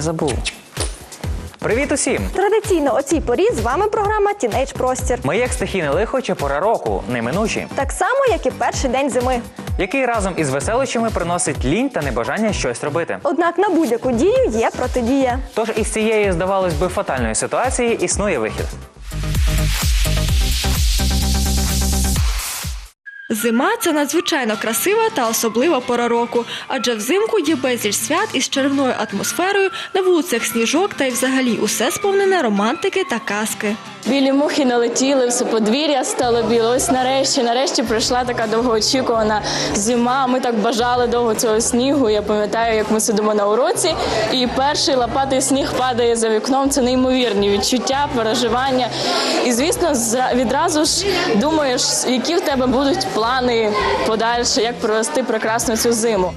я забув. Привіт усім! Традиційно о цій порі з вами програма Тінейдж Простір. Ми як стихійне лихо чи пора року, неминучі, Так само, як і перший день зими. який разом із веселищами приносить лінь та небажання щось робити. Однак на будь-яку дію є протидія. Тож із цієї, здавалось би, фатальної ситуації існує вихід. Зима це надзвичайно красива та особлива пора року, адже взимку є безліч свят із чарівною атмосферою, на вулицях сніжок та й взагалі усе сповнене романтики та казки. Білі мухи налетіли, все подвір'я стало біле. Ось нарешті, нарешті прийшла така довгоочікувана зима. Ми так бажали довго цього снігу. Я пам'ятаю, як ми сидимо на уроці, і перший лопатий сніг падає за вікном. Це неймовірні відчуття, переживання. І звісно, відразу ж думаєш, які в тебе будуть плани подальше, як провести прекрасну цю зиму.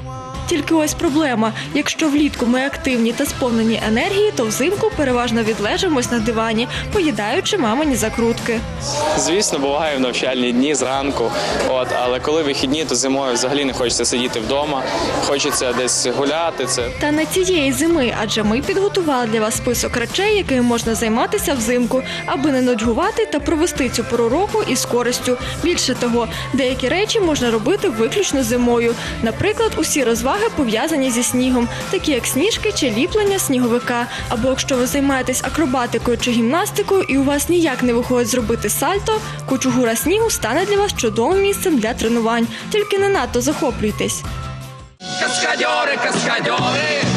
Тільки ось проблема: якщо влітку ми активні та сповнені енергії, то взимку переважно відлежимось на дивані, поїдаючи мамині закрутки. Звісно, буває в навчальні дні зранку. От, але коли вихідні, то зимою взагалі не хочеться сидіти вдома, хочеться десь гуляти. Це Та не цієї зими, адже ми підготували для вас список речей, якими можна займатися взимку, аби не нудьгувати та провести цю пору року із користю. Більше того, деякі речі можна робити виключно зимою. Наприклад, усі розваги пов'язані зі снігом, такі як сніжки чи ліплення сніговика. Або якщо ви займаєтесь акробатикою чи гімнастикою і у вас ніяк не виходить зробити сальто, кучугура снігу стане для вас чудовим місцем для тренувань. Тільки не надто захоплюйтесь. Каскадьори, каскадеры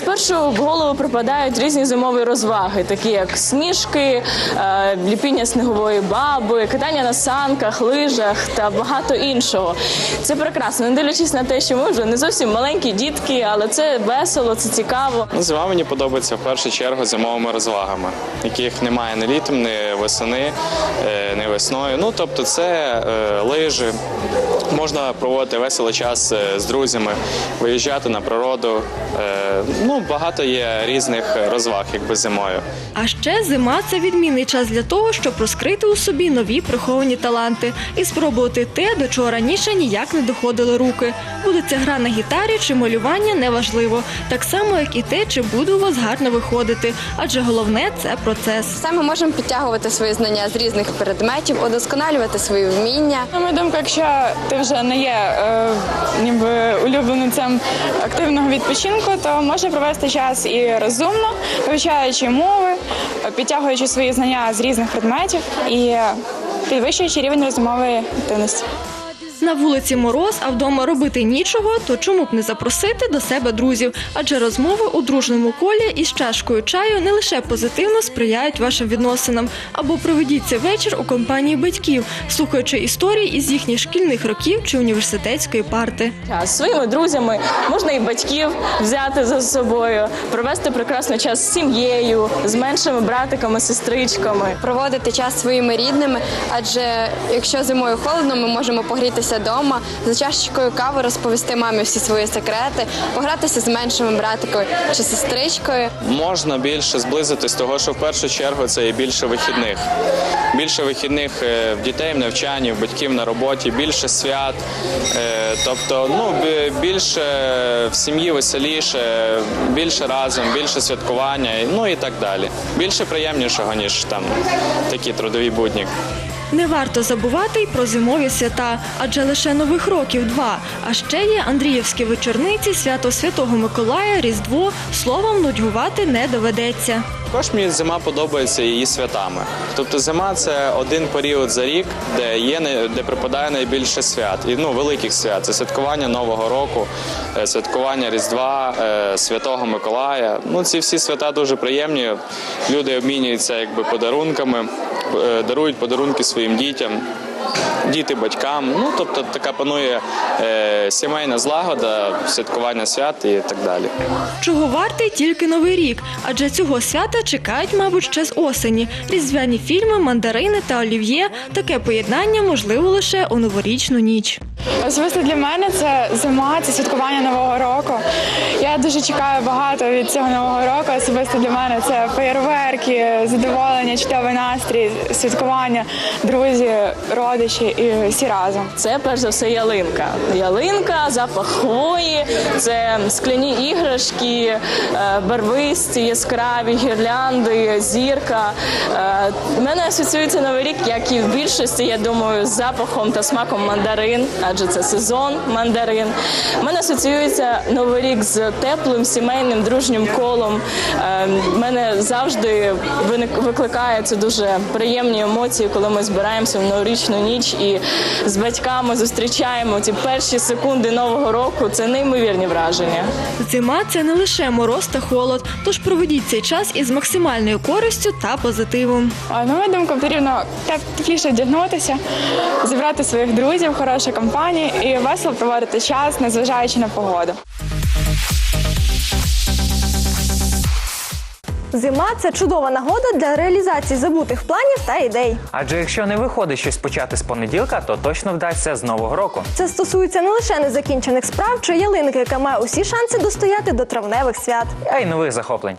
Спершу в голову припадають різні зимові розваги, такі як сніжки, е, ліпіння снігової баби, катання на санках, лижах та багато іншого. Це прекрасно, не дивлячись на те, що ми вже не зовсім маленькі дітки, але це весело, це цікаво. ну, зима мені подобається в першу чергу зимовими розвагами, яких немає ні літом, ні восени, е, ні весною. Ну тобто, це е, лижі. Можна проводити веселий час е, з друзями, виїжджати на природу. Е, Ну, багато є різних розваг, якби зимою. А ще зима це відмінний час для того, щоб розкрити у собі нові приховані таланти і спробувати те, до чого раніше ніяк не доходили руки. Буде це гра на гітарі чи малювання неважливо, так само як і те, чи буде у вас гарно виходити, адже головне це процес. Все ми можемо підтягувати свої знання з різних предметів, удосконалювати свої вміння. На мою думку, якщо ти вже не є е, ніби улюбленцем активного відпочинку, то може провести час і розумно, вивчаючи мови, підтягуючи свої знання з різних предметів і підвищуючи рівень розумової активності. На вулиці мороз, а вдома робити нічого, то чому б не запросити до себе друзів? Адже розмови у дружному колі із чашкою чаю не лише позитивно сприяють вашим відносинам, або проведіть цей вечір у компанії батьків, слухаючи історії із їхніх шкільних років чи університетської парти. З своїми друзями можна і батьків взяти за собою, провести прекрасний час з сім'єю, з меншими братиками, сестричками. Проводити час своїми рідними, адже якщо зимою холодно, ми можемо погрітися вдома, за чашечкою кави розповісти мамі всі свої секрети, погратися з меншими братиком чи сестричкою. Можна більше зблизитись того, що в першу чергу це і більше вихідних. Більше вихідних е, в дітей в навчанні, в батьків на роботі, більше свят. Е, Тобто, ну більше в сім'ї веселіше, більше разом, більше святкування, ну і так далі. Більше приємнішого, ніж там такі трудові будні. Не варто забувати й про зимові свята, адже лише нових років два. А ще є Андріївські вечорниці, свято Святого Миколая, Різдво. Словом, нудьгувати не доведеться. Також мені зима подобається її святами. Тобто зима це один період за рік, де є де припадає найбільше свят. І ну великих свят. Це святкування Нового року, е, святкування Різдва, е, Святого Миколая. Ну ці всі свята дуже приємні. Люди обмінюються якби подарунками, дарують подарунки своїм дітям. Діти батькам, ну тобто така панує е, сімейна злагода, святкування свят і так далі. Чого вартий тільки новий рік, адже цього свята чекають, мабуть, ще з осені. Різдвяні фільми, мандарини та олів'є. Таке поєднання можливо лише у новорічну ніч. Особисто для мене це зима, це святкування нового року. Я дуже чекаю багато від цього нового року. Особисто для мене це феєрверки, задоволення, чудовий настрій, святкування, друзі, родичі і всі разом. Це перш за все ялинка. Ялинка, запах хвої, це скляні іграшки, е, барвисті, яскраві гірлянди, зірка. Е, У мене асоціюється новий рік, як і в більшості, я думаю, з запахом та смаком мандарин, адже це сезон мандарин. У мене асоціюється новий рік з теплим, сімейним, дружнім колом. Е, в мене завжди виник- викликає це дуже приємні емоції, коли ми збираємося в новорічну ніч і з батьками зустрічаємо ці перші секунди нового року. Це неймовірні враження. Зима це не лише мороз та холод, тож проведіть цей час із максимальною користю та позитивом. А, На мою думку, потрібно теп- тепліше вдягнутися, зібрати своїх друзів, хороша компанія і весело проводити час, незважаючи на погоду. Зима це чудова нагода для реалізації забутих планів та ідей. Адже якщо не виходить щось почати з понеділка, то точно вдасться з нового року. Це стосується не лише незакінчених справ чи ялинки, яка має усі шанси достояти до травневих свят. А й нових захоплень.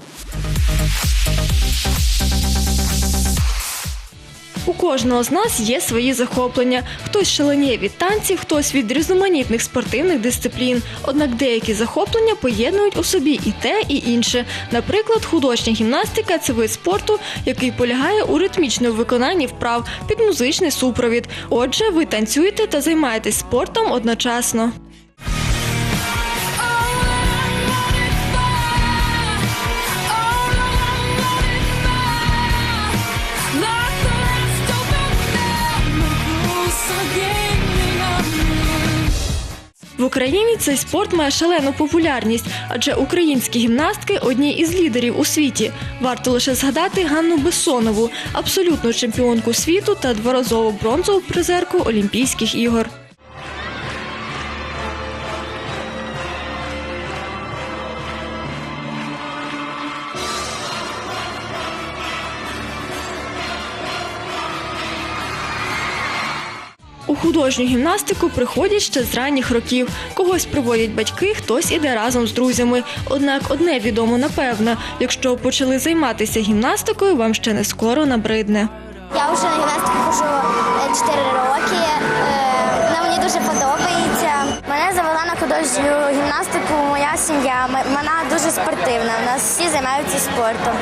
У кожного з нас є свої захоплення. Хтось шаленіє від танців, хтось від різноманітних спортивних дисциплін. Однак деякі захоплення поєднують у собі і те, і інше. Наприклад, художня гімнастика це вид спорту, який полягає у ритмічному виконанні вправ під музичний супровід. Отже, ви танцюєте та займаєтесь спортом одночасно. Україні цей спорт має шалену популярність, адже українські гімнастки одні із лідерів у світі. Варто лише згадати Ганну Бессонову, абсолютну чемпіонку світу та дворазову бронзову призерку Олімпійських ігор. Художню гімнастику приходять ще з ранніх років. Когось приводять батьки, хтось іде разом з друзями. Однак одне відомо напевно: якщо почали займатися гімнастикою, вам ще не скоро набридне. Я вже на гімнастику хожу 4 роки. Е, Вона мені дуже подобається. Мене завела на художню гімнастику моя сім'я. Вона дуже спортивна. У нас всі займаються спортом.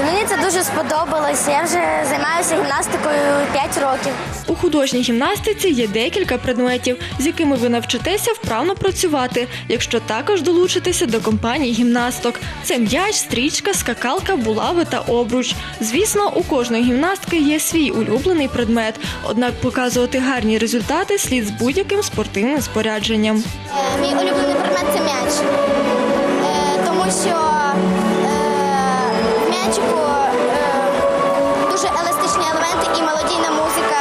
І мені це дуже сподобалося. Я вже займаюся гімнастикою 5 років. У художній гімнастиці є декілька предметів, з якими ви навчитеся вправно працювати, якщо також долучитеся до компанії гімнасток. Це м'яч, стрічка, скакалка, булави та обруч. Звісно, у кожної гімнастки є свій улюблений предмет, однак показувати гарні результати слід з будь-яким спортивним спорядженням. Е, Мій улюблений предмет це м'яч. Е, Тому що е, в м'ячику е, дуже еластичні елементи і мелодійна музика.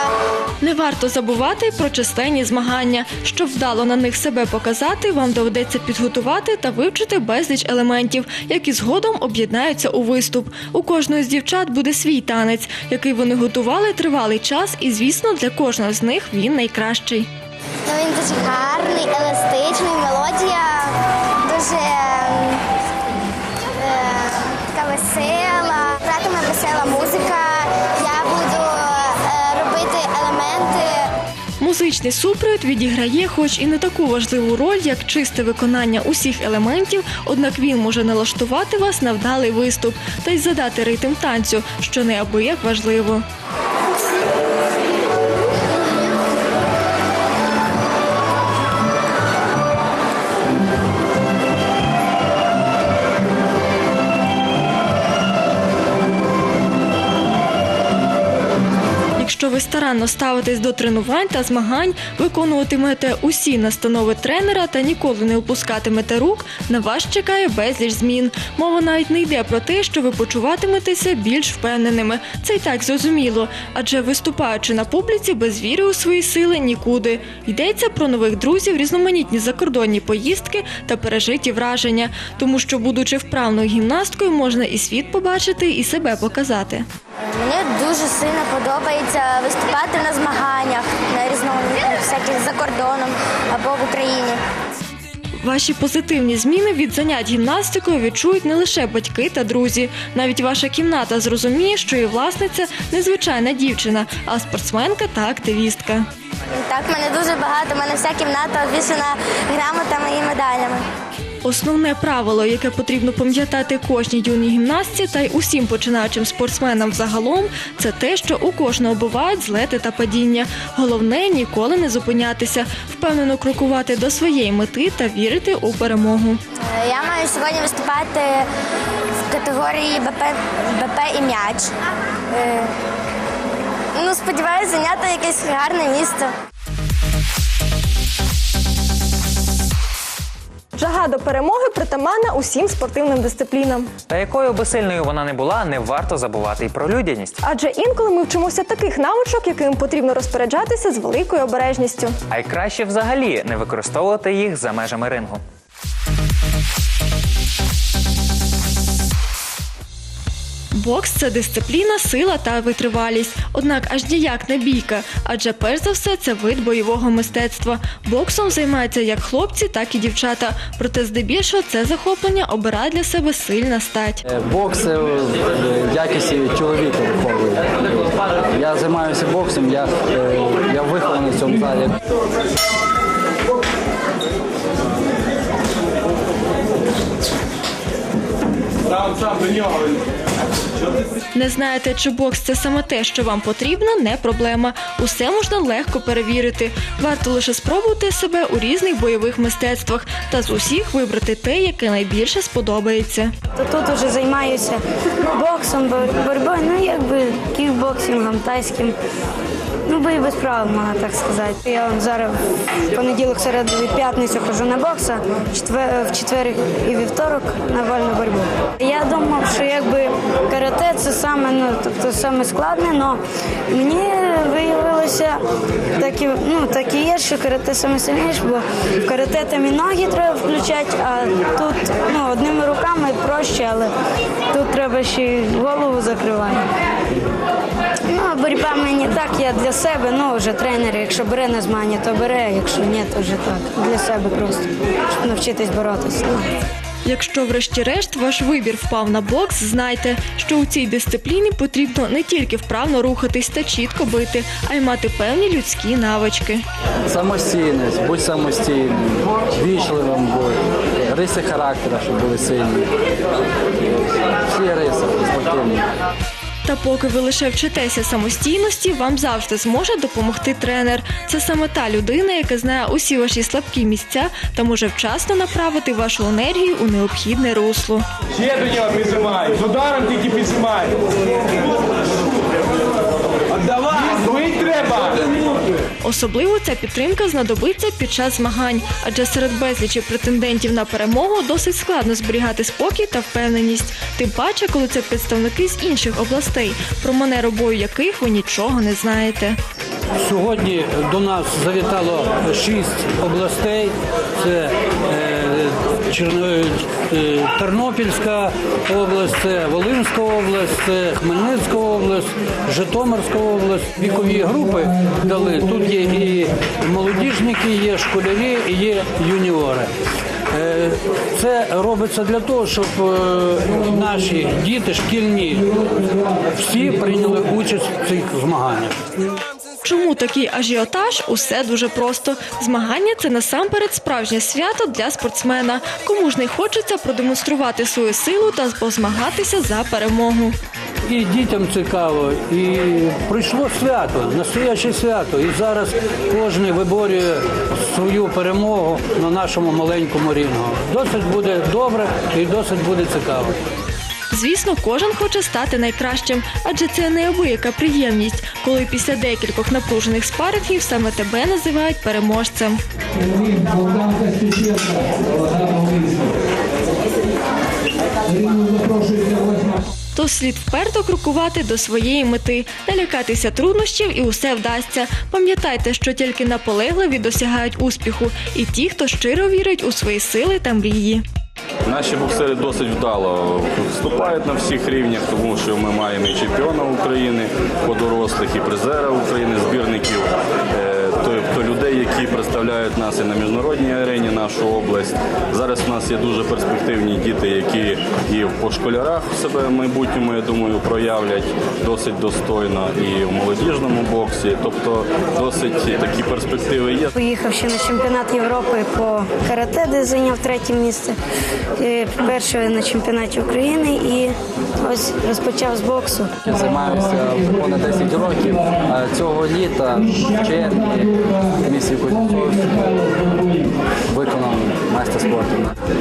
Не варто забувати про численні змагання. Щоб вдало на них себе показати, вам доведеться підготувати та вивчити безліч елементів, які згодом об'єднаються у виступ. У кожної з дівчат буде свій танець, який вони готували тривалий час, і звісно, для кожного з них він найкращий. Ну, він дуже гарний, еластичний, мелодія дуже ем, е, така весела. Гратиме весела музика. Я буду е, робити елементи. Музичний супровід відіграє, хоч і не таку важливу роль, як чисте виконання усіх елементів, однак він може налаштувати вас на вдалий виступ та й задати ритм танцю, що неабияк важливо. Ви старанно ставитесь до тренувань та змагань, виконуватимете усі настанови тренера та ніколи не опускатимете рук, на вас чекає безліч змін. Мова навіть не йде про те, що ви почуватиметеся більш впевненими. Це й так зрозуміло, адже виступаючи на публіці без віри у свої сили нікуди. Йдеться про нових друзів, різноманітні закордонні поїздки та пережиті враження, тому що, будучи вправною гімнасткою, можна і світ побачити, і себе показати. Мені дуже сильно подобається виступати на змаганнях на різноманітних всяких за кордоном або в Україні. Ваші позитивні зміни від занять гімнастикою відчують не лише батьки та друзі. Навіть ваша кімната зрозуміє, що її власниця не звичайна дівчина, а спортсменка та активістка. Так, мене дуже багато. У мене вся кімната обвішана грамотами і медалями. Основне правило, яке потрібно пам'ятати кожній юній гімнастці та й усім починаючим спортсменам загалом, це те, що у кожного бувають злети та падіння. Головне ніколи не зупинятися, впевнено крокувати до своєї мети та вірити у перемогу. Я маю сьогодні виступати в категорії БП, БП і м'яч. Е, Ну, сподіваюся, зайняти якесь гарне місце. Жага до перемоги притаманна усім спортивним дисциплінам. Та якою би сильною вона не була, не варто забувати і про людяність. Адже інколи ми вчимося таких навичок, яким потрібно розпоряджатися з великою обережністю. А й краще взагалі не використовувати їх за межами рингу. Бокс це дисципліна, сила та витривалість. Однак аж ніяк не бійка, адже перш за все це вид бойового мистецтва. Боксом займаються як хлопці, так і дівчата. Проте здебільшого це захоплення обирає для себе сильна стать. Е, Бокс це в якісті чоловіка виховує. Я займаюся боксом, я, е, я вихований в цьому залі. Не знаєте, чи бокс це саме те, що вам потрібно, не проблема. Усе можна легко перевірити. Варто лише спробувати себе у різних бойових мистецтвах та з усіх вибрати те, яке найбільше сподобається. То тут уже займаюся боксом, бор- боротьбою, ну якби кікбоксингом, тайським. Ну, бої без правил, можна так сказати. Я зараз в понеділок, середу і п'ятницю ходжу на бокс, а в четвер, в четвер і вівторок на вольну боротьбу. Я думав, що якби карате це саме, ну, тобто саме складне, але мені виявилося так і, ну, так і є, що карате саме сильніше, бо в карате там і ноги треба включати, а тут ну, одними руками проще, але тут треба ще й голову закривати. Боротьба мені так, я для себе, ну вже тренер, якщо бере на змагання, то бере, якщо ні, то вже так. Для себе просто, щоб навчитись боротися. Ну. Якщо, врешті-решт, ваш вибір впав на бокс, знайте, що у цій дисципліні потрібно не тільки вправно рухатись та чітко бити, а й мати певні людські навички. Самостійність, будь самостійним, вічливим будь, риси характера, щоб були сильні. Всі риси спортивні. Та поки ви лише вчитеся самостійності, вам завжди зможе допомогти тренер. Це саме та людина, яка знає усі ваші слабкі місця та може вчасно направити вашу енергію у необхідне русло. Ще до нього піджимай. З ударом тільки піджимай. Особливо ця підтримка знадобиться під час змагань, адже серед безлічі претендентів на перемогу досить складно зберігати спокій та впевненість. Тим паче, коли це представники з інших областей, про манеру бою яких ви нічого не знаєте. Сьогодні до нас завітало шість областей. Це е, Черно- е, Тернопільська область, це Волинська область, Хмельницька область, Житомирська область. Вікові групи дали. Тут є і молодіжники, є школярі, і є юніори. Е, Це робиться для того, щоб е, наші діти шкільні всі прийняли участь в цих змаганнях. Чому такий ажіотаж? Усе дуже просто. Змагання це насамперед справжнє свято для спортсмена. Кому ж не хочеться продемонструвати свою силу та позмагатися за перемогу. І дітям цікаво, і прийшло свято, настояще свято. І зараз кожен виборює свою перемогу на нашому маленькому рінгу. Досить буде добре і досить буде цікаво. Звісно, кожен хоче стати найкращим, адже це неабияка приємність, коли після декількох напружених спарингів саме тебе називають переможцем. То слід вперто крокувати до своєї мети, не лякатися труднощів і усе вдасться. Пам'ятайте, що тільки наполегливі досягають успіху, і ті, хто щиро вірить у свої сили та мрії. Наші боксери досить вдало вступають на всіх рівнях, тому що ми маємо і чемпіона України по дорослих, і призера України, збірників. Е, людей, які представляють нас і на міжнародній арені нашу область. Зараз у нас є дуже перспективні діти, які і по школярах себе в майбутньому, я думаю, проявлять досить достойно і в молодіжному боксі. Тобто досить такі перспективи є. Поїхав ще на чемпіонат Європи по карате, де зайняв третє місце. Е, Перше на чемпіонаті України і ось розпочав з боксу. Я займаюся понад 10 років. Цього літа в червні місії виконав майстер спорту.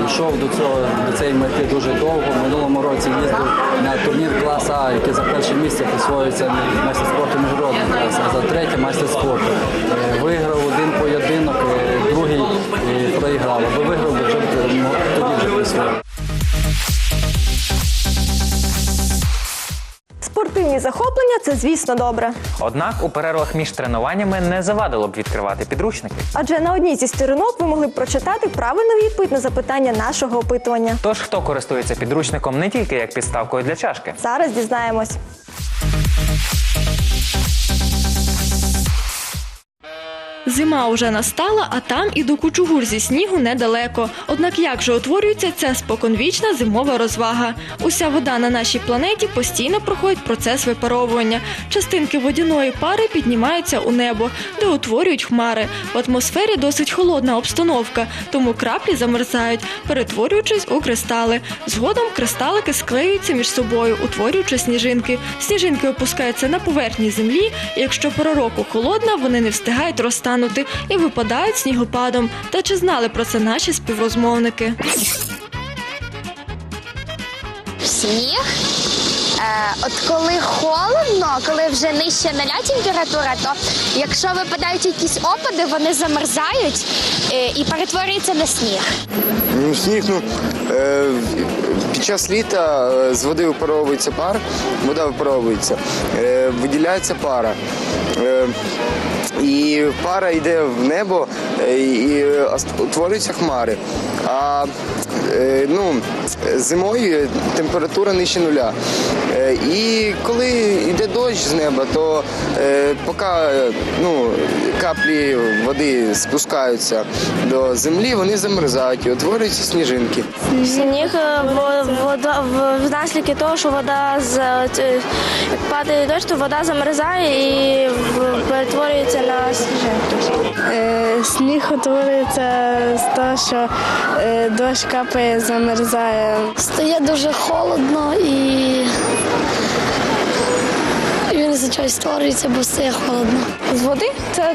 Йшов до цього до цієї мети дуже довго. В минулому році їздив на турнір класа, А, який за перше місце присвоюється майстер спорту міжнародний клас, а за третє майстер спорту. Е, Виграв Спортивні це, звісно, добре. Однак у перервах між тренуваннями не завадило б відкривати підручники. Адже на одній зі сторінок ви могли б прочитати правильну відповідь на запитання нашого опитування. Тож хто користується підручником не тільки як підставкою для чашки? Зараз дізнаємось. Зима уже настала, а там і до кучугур зі снігу недалеко. Однак як же утворюється ця споконвічна зимова розвага? Уся вода на нашій планеті постійно проходить процес випаровування. Частинки водяної пари піднімаються у небо, де утворюють хмари. В атмосфері досить холодна обстановка, тому краплі замерзають, перетворюючись у кристали. Згодом кристалики склеюються між собою, утворюючи сніжинки. Сніжинки опускаються на поверхні землі. і Якщо пора року холодна, вони не встигають розтанути і випадають снігопадом. Та чи знали про це наші співрозмовники? Сніг. Е, от коли холодно, коли вже нижче нуля температура, то якщо випадають якісь опади, вони замерзають е, і перетворюються на сніг. Ну, сніг, ну, е, під час літа е, з води випаровується пар, вода випаровується, е, виділяється пара. Е, і пара йде в небо е, і утворюються хмари. А е, ну, зимою температура нижче нуля. Е, і коли йде дощ з неба, то е, поки ну, каплі води спускаються до землі, вони замерзають і утворюються сніжинки. Сніг вода в- внаслідки того, що вода з як падає дощ, то вода замерзає і перетворюється на сніжинки. Сніг утворюється з того, що дощ капає, замерзає. Стає дуже холодно і він зазвичай створюється, бо стає холодно. З води це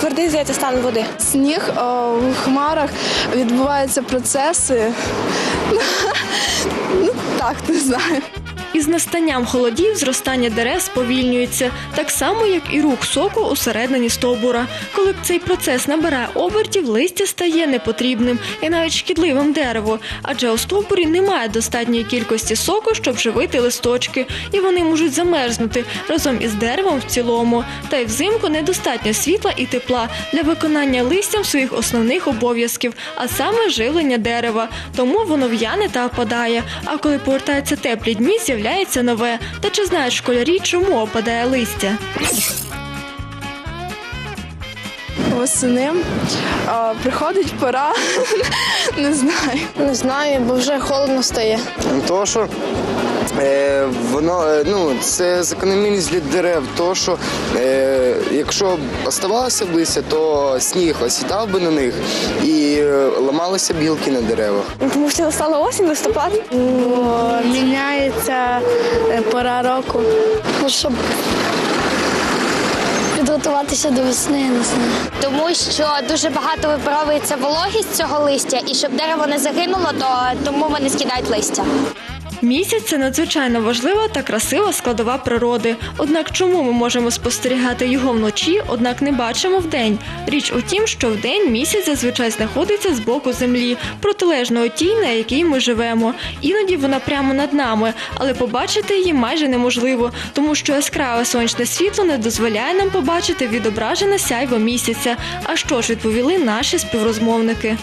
твердий здається стан води. Сніг в хмарах відбуваються процеси. Ну так, не знаю. Із настанням холодів зростання дерев сповільнюється, так само, як і рух соку усередині стовбура. Коли цей процес набирає обертів, листя стає непотрібним і навіть шкідливим дереву, адже у стовбурі немає достатньої кількості соку, щоб живити листочки, і вони можуть замерзнути разом із деревом в цілому. Та й взимку недостатньо світла і тепла для виконання листям своїх основних обов'язків, а саме живлення дерева. Тому воно в'яне та опадає. А коли повертаються теплі дні, з'являється нове. Та чи знають школярі, чому опадає листя? Восени а, приходить пора. Не знаю. Не знаю, бо вже холодно стає. Ну, Тому що е, воно е, ну, це закономірність для дерев, тому що е, якщо б оставалося б листя, то сніг осідав би на них і е, ламалися білки на деревах. Тому що настала осінь, листопад. Міняється е, пора року. Ну, щоб підготуватися до весни, я не знаю. Тому що дуже багато випаровується вологість цього листя, і щоб дерево не загинуло, то тому вони скидають листя. Місяць це надзвичайно важлива та красива складова природи. Однак чому ми можемо спостерігати його вночі, однак не бачимо вдень? Річ у тім, що вдень місяць зазвичай знаходиться з боку землі, протилежної тій, на якій ми живемо. Іноді вона прямо над нами, але побачити її майже неможливо, тому що яскраве сонячне світло не дозволяє нам побачити відображене сяйво місяця. А що ж відповіли наші співрозмовники?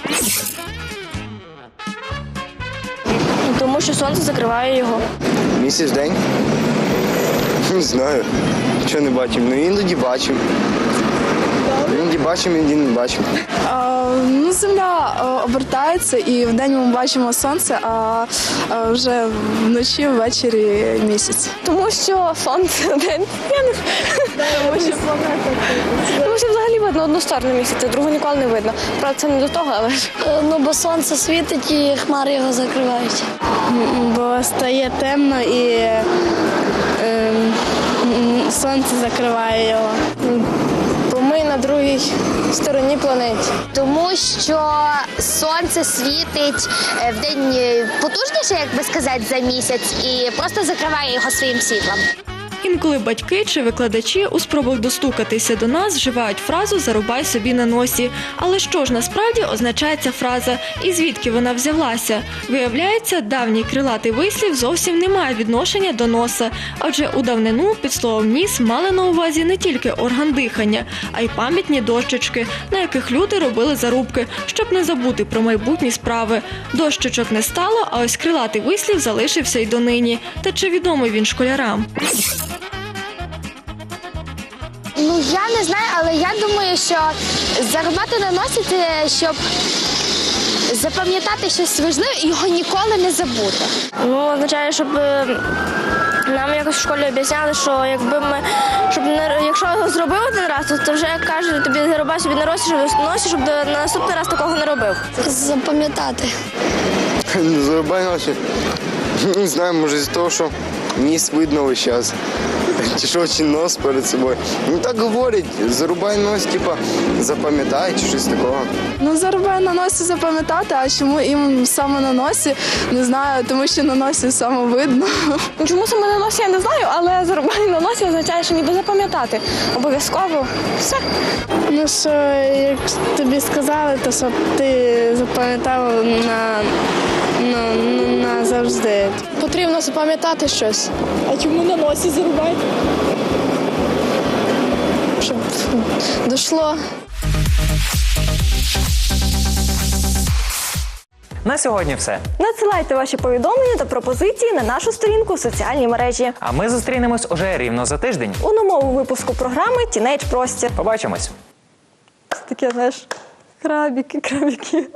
Сонце закриває його. Місяць день? Не знаю. Чого не бачимо? Ну іноді бачимо. Іноді бачимо, іноді не бачимо. ну, земля е, обертається, і вдень ми бачимо сонце, а е, вже вночі ввечері місяць. Тому що сонце день. Я не тому, що... тому що взагалі видно одну сторону місяця, другу ніколи не видно. Правда, це не до того, але ж. Ну, бо сонце світить і хмари його закривають. Бо стає темно і сонце закриває його. Бо ми на другій стороні планети. Тому що сонце світить е, в день е, потужніше, як би сказати, за місяць, і просто закриває його своїм світлом. Інколи батьки чи викладачі у спробах достукатися до нас вживають фразу Зарубай собі на носі. Але що ж насправді означає ця фраза і звідки вона взялася? Виявляється, давній крилатий вислів зовсім не має відношення до носа, адже у давнину під словом ніс мали на увазі не тільки орган дихання, а й пам'ятні дощечки, на яких люди робили зарубки, щоб не забути про майбутні справи. Дощечок не стало, а ось крилатий вислів залишився й донині. Та чи відомий він школярам? Ну я не знаю, але я думаю, що зарубати на носі щоб запам'ятати щось важливе і його ніколи не забути. Ну, означає, щоб е, нам якось в школі об'ясняли, що якби ми, щоб не якщо його зробив один раз, то, то вже як кажуть, тобі зарубай собі на носі, щоб носі, щоб на наступний раз такого не робив. Запам'ятати. Зарубай ночі. Не знаю, може з того, що ніс видно весь час. Чи що, нос перед собою. Ну так говорять, зарубай нос, типа, запам'ятай чи щось такого. Ну, зарубай на носі запам'ятати, а чому їм саме на носі? Не знаю, тому що на носі саме видно. Ну, Чому саме на носі я не знаю, але зарубай на носі означає, що ніби запам'ятати. Обов'язково все. Ну що, як тобі сказали, то щоб ти запам'ятав на завжди. Потрібно запам'ятати щось. А чому на носі зарубай? Щоб дійшло. На сьогодні все. Надсилайте ваші повідомлення та пропозиції на нашу сторінку в соціальній мережі. А ми зустрінемось уже рівно за тиждень. У новому випуску програми Тінейдж Простір. Побачимось. Таке, знаєш, крабіки, крабіки.